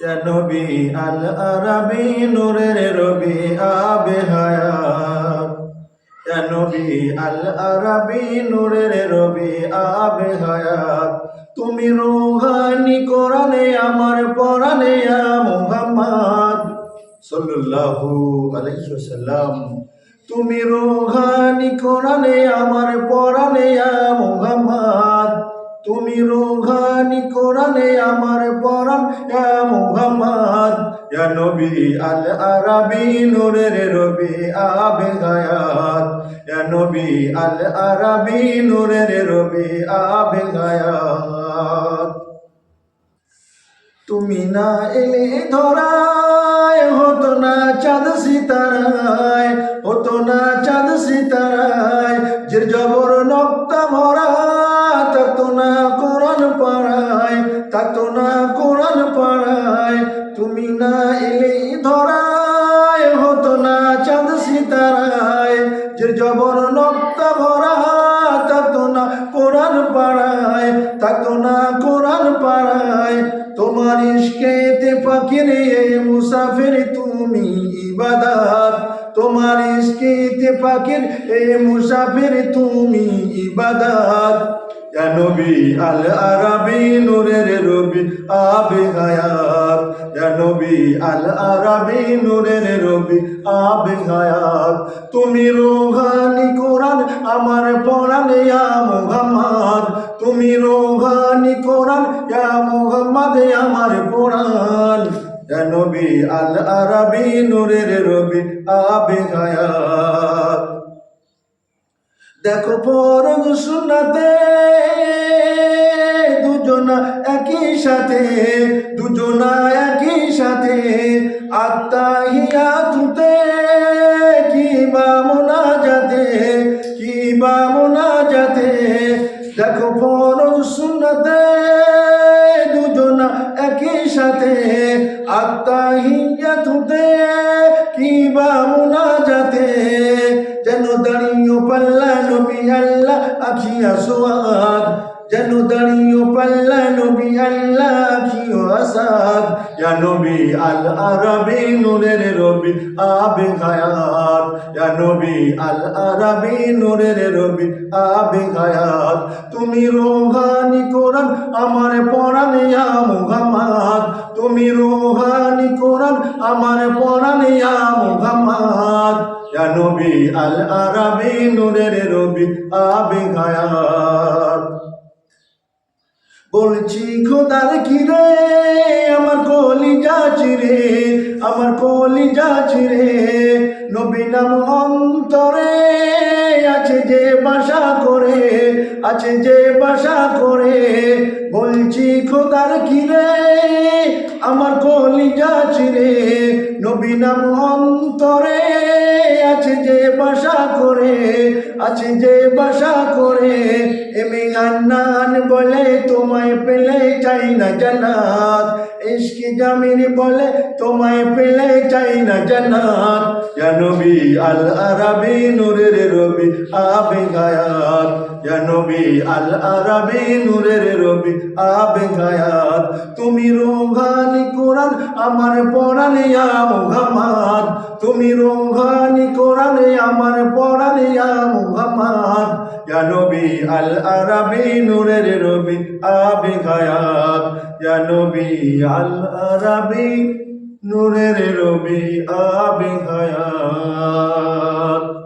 নবী আল আরবি নূরের রবি আবে হায়াত। নবী আল আরবি নূরের রবি আবে হায়াত। তুমি রুহানি কোরআনে, আমার পরানে মুহাম্মদ সাল্লাল্লাহু আলাইহি ওয়াসাল্লাম। তুমি রুহানি কোরআনে, আমার পরানে মুহাম্মদ তুমি রুহানি কোরআনে আমার পরাণ মুহাম্মদ, ইয়া নবী আল আরবি নূরের রবি আবে গায়াত ইয়া নবী আল আরবি নূরের রবি আবে গায়াত তুমি না এলে ধরায়, হতো না চাঁদ সিতারায়, হতো না চাঁদ সিতারায়, যে জবর নক্তা ভরা থাকতো না কোরআন পাড়ায়, তুমি না এলে ধরায়, হতো না চাঁদ সিতারায়। যে জবর নক্তা ভরা থাকতো না কোরআন পাড়ায়, থাকতো না কোরআন পাড়ায়। তোমার ইশকেতে পাখিরে মুসাফির তুমি ইবাদাত। তোমার ইশকেতে পাখির এ মুসাফির তুমি ইবাদাত। নবী আল আরবি নূরের রবি আবে হায়াত নবী আল আরবি নূরের রবি আবে হায়াত তুমি রোহানি কোরআন আমার পরাণ ইয়া মুহাম্মদ তুমি রোহানি কোরআন ইয়া মুহাম্মদ আমার ইয়া নবী আল আরবি নূরের রবি আবে হায়াত দেখো পরগ শোনাতে সাথে, দুজনা একই সাথে আত্মাহিয়া তুতে কি বা মোনা যাতে, কি বা মোনা যাতে, দেখো পরগ শোনাতে দুজনা একই সাথে আত্মাহিয়া তুতে কি বা মোনা যাতে, যেন দাঁড়িয়ে পাল্লা নবী আল্লাহ আখিয়া সোয়াদ যেন দাঁড়িয়ে পাল্লা নবী আল্লাহ আখিও আসাদ ইয়া নবী আল আরবি নূরের রবি আবে গায়াত ইয়া নবী আল আরবি নূরের রবি আবে গায়াত তুমি রোহানি কোরআন আমার পরাণ ইয়া মুহাম্মদ। তুমি রোহানি কোরআন আমার পরাণ ইয়া মুহাম্মদ। ইয়া নবী আল আরবি নূরের রবি আবে গায়াত বলছি খোদার কিরে আমার কলি যাচিরে আমার কলি যাচিরে নবী নাম অন্তরে আছে যে বাসা করে, আছে যে বাসা করে। বলছি, খোদার কিরে, আমার কলি যাচিরে নবী নাম অন্তরে আছে যে বাসা করে, আছে যে বাসা করে। এমনি আন্নান বলে, তোমায় পেলে চাই না জান্নাত। ইশকি জামিন বলে, তোমায় পেলে চাই না জান্নাত। ইয়া নবী আল আরবি নূরের রবি আবে গায়াত ইয়া নবী আল আরবি নূরের রবি আবে গায়াত তুমি রোহানি কোরআন আমার পরাণ ইয়া মুহাম্মদ। তুমি রোহানি কোরআন আমার পরাণ ইয়া মুহাম্মদ। ইয়া নবী আল আরবি নূরের রবি আবে গায়াত ইয়া নবী আল আরবি নূরের রবি আবি হায়াত।